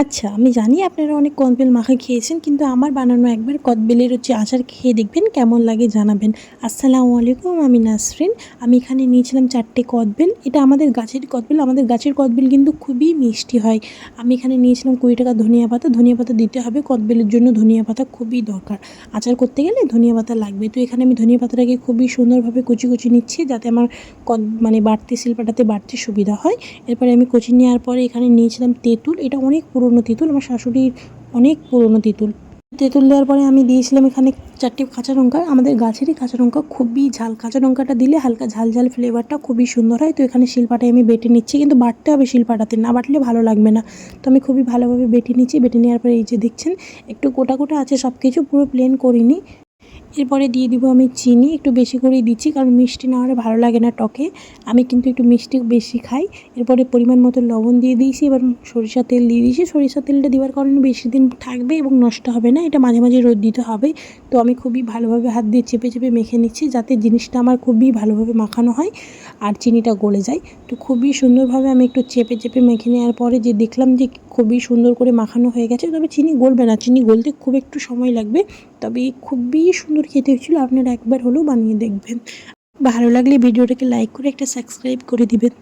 আচ্ছা আমি জানি আপনারা অনেক কদবেল মাখা খেয়েছেন, কিন্তু আমার বানানো একবার কদবেলের হচ্ছে আচার খেয়ে দেখবেন, কেমন লাগে জানাবেন। আসসালামু আলাইকুম, আমি নাসরিন। আমি এখানে নিয়েছিলাম চারটে কদবেল। এটা আমাদের গাছের কদবেল। আমাদের গাছের কদবেল কিন্তু খুবই মিষ্টি হয়। আমি এখানে নিয়েছিলাম কুড়ি টাকা ধনিয়া পাতা। ধনিয়া পাতা দিতে হবে, কদবেলের জন্য ধনিয়া পাতা খুবই দরকার। আচার করতে গেলে ধনিয়া পাতা লাগবে। তো এখানে আমি ধনিয়া পাতাটাকে খুবই সুন্দরভাবে কুচি কুচি নিচ্ছি, যাতে আমার কদ মানে বাড়তি শিল্পাটাতে বাড়তে সুবিধা হয়। এরপরে আমি কুচি নেওয়ার পরে এখানে নিয়েছিলাম তেঁতুল। এটা অনেক পুরনো তেঁতুল, আমার শাশুড়ির অনেক পুরনো তেঁতুল। তেঁতুল দেওয়ার পরে আমি দিয়েছিলাম এখানে চারটি কাঁচা লঙ্কা। আমাদের গাছেরই কাঁচা লঙ্কা, খুবই ঝাল। কাঁচা লঙ্কাটা দিলে হালকা ঝাল ঝাল ফ্লেভারটা খুবই সুন্দর হয়। তো এখানে শিল্পাটাই আমি বেটে নিচ্ছি, কিন্তু বাটতে হবে শিলপাটাতে, না বাটলে ভালো লাগবে না। তো আমি খুবই ভালোভাবে বেটে নিচ্ছি। বেটে নেওয়ার পরে এই যে দেখছেন, একটু গোটা গোটা আছে সব কিছু পুরো প্লেন করিনি। এরপরে দিয়ে দিব আমি চিনি, একটু বেশি করেই দিচ্ছি কারণ মিষ্টি না হলে ভালো লাগে না টকে। আমি কিন্তু একটু মিষ্টি বেশি খাই। এরপরে পরিমাণ মতো লবণ দিয়ে দিয়েছি, এবার সরিষা তেল দিয়ে দিয়েছি। সরিষা তেলটা দেওয়ার কারণে বেশি দিন থাকবে এবং নষ্ট হবে না, এটা মাঝে মাঝে রোদ দিতে হবে। তো আমি খুবই ভালোভাবে হাত দিয়ে চেপে চেপে মেখে নিচ্ছি যাতে জিনিসটা আমার খুবই ভালোভাবে মাখানো হয় আর চিনিটা গলে যায়। তো খুবই সুন্দরভাবে আমি একটু চেপে চেপে মেখে নেওয়ার পরে যে দেখলাম যে খুবই সুন্দর করে মাখানো হয়ে গেছে, তবে চিনি গলবে না। চিনি গলতে খুব একটু সময় লাগবে, তবে খুবই সুন্দর খেতে হয়েছিল, আপনারা একবার হলেও বানিয়ে দেখবেন। ভালো লাগলে ভিডিওটাকে লাইক করে একটা সাবস্ক্রাইব করে দিবেন।